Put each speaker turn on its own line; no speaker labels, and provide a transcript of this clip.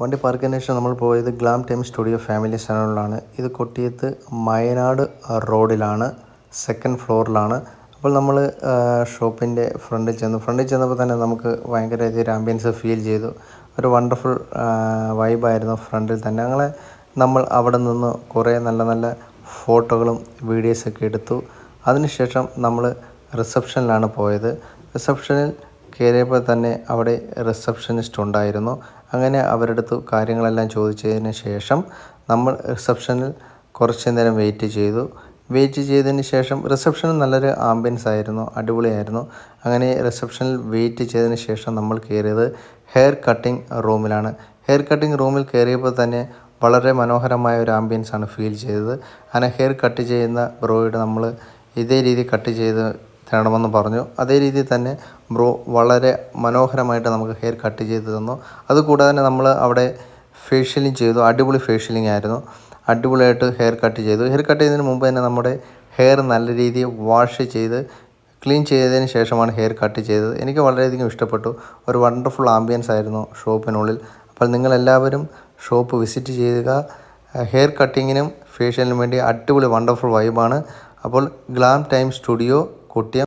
വണ്ടി പാർക്കിന് ശേഷം നമ്മൾ പോയത് ഗ്ലാം ടൈം സ്റ്റുഡിയോ ഫാമിലി സലൂണിലാണ് ഇത് കൊട്ടിയത്ത് മയനാട് റോഡിലാണ് സെക്കൻഡ് ഫ്ലോറിലാണ് അപ്പോൾ നമ്മൾ ഷോപ്പിന്റെ ഫ്രണ്ടിൽ ചെന്നു. ഫ്രണ്ടിൽ ചെന്നപ്പോൾ തന്നെ നമുക്ക് ഭയങ്കര ഒരു ആംബിയൻസ് ഫീൽ ചെയ്തു. ഒരു വണ്ടർഫുൾ വൈബായിരുന്നു ഫ്രണ്ടിൽ തന്നെ. ഞങ്ങളെ നമ്മൾ അവിടെ നിന്ന് കുറേ നല്ല നല്ല ഫോട്ടോകളും വീഡിയോസൊക്കെ എടുത്തു. അതിനുശേഷം നമ്മൾ റിസപ്ഷനിലാണ് പോയത്. റിസപ്ഷനിൽ കയറിയപ്പോൾ തന്നെ അവിടെ റിസപ്ഷനിസ്റ്റ് ഉണ്ടായിരുന്നു. അങ്ങനെ അവരുടെ അടുത്ത് കാര്യങ്ങളെല്ലാം ചോദിച്ചതിന് ശേഷം നമ്മൾ റിസപ്ഷനിൽ കുറച്ച് നേരം വെയിറ്റ് ചെയ്തു. വെയിറ്റ് ചെയ്തതിന് ശേഷം റിസപ്ഷൻ നല്ലൊരു ആംബിയൻസ് ആയിരുന്നു അടിപൊളിയായിരുന്നു. അങ്ങനെ റിസപ്ഷനിൽ വെയിറ്റ് ചെയ്തതിന് ശേഷം നമ്മൾ കയറിയത് ഹെയർ കട്ടിംഗ് റൂമിലാണ്. ഹെയർ കട്ടിംഗ് റൂമിൽ കയറിയപ്പോൾ തന്നെ വളരെ മനോഹരമായ ഒരു ആംബിയൻസ് ആണ് ഫീൽ ചെയ്തത്. അങ്ങനെ ഹെയർ കട്ട് ചെയ്യുന്ന ബ്രോയുടെ നമ്മൾ ഇതേ രീതി കട്ട് ചെയ്ത് തരണമെന്ന് പറഞ്ഞു. അതേ രീതിയിൽ തന്നെ ബ്രോ വളരെ മനോഹരമായിട്ട് നമുക്ക് ഹെയർ കട്ട് ചെയ്ത് തന്നു. അതുകൂടാതെ തന്നെ നമ്മൾ അവിടെ ഫേഷ്യലിംഗ് ചെയ്തു. അടിപൊളി ഫേഷ്യലിംഗ് ആയിരുന്നു. അടിപൊളിയായിട്ട് ഹെയർ കട്ട് ചെയ്തു. ഹെയർ കട്ട് ചെയ്തതിന് മുമ്പ് തന്നെ നമ്മുടെ ഹെയർ നല്ല രീതിയിൽ വാഷ് ചെയ്ത് ക്ലീൻ ചെയ്തതിന് ശേഷമാണ് ഹെയർ കട്ട് ചെയ്തത്. എനിക്ക് വളരെയധികം ഇഷ്ടപ്പെട്ടു. ഒരു വണ്ടർഫുൾ ആംബിയൻസ് ആയിരുന്നു ഷോപ്പിനുള്ളിൽ. അപ്പോൾ നിങ്ങളെല്ലാവരും ഷോപ്പ് വിസിറ്റ് ചെയ്യുക. ഹെയർ കട്ടിങ്ങിനും ഫേഷ്യലിനും വേണ്ടി അടിപൊളി വണ്ടർഫുൾ വൈബാണ്. അപ്പോൾ ഗ്ലാം ടൈം സ്റ്റുഡിയോ കുട്ടിയം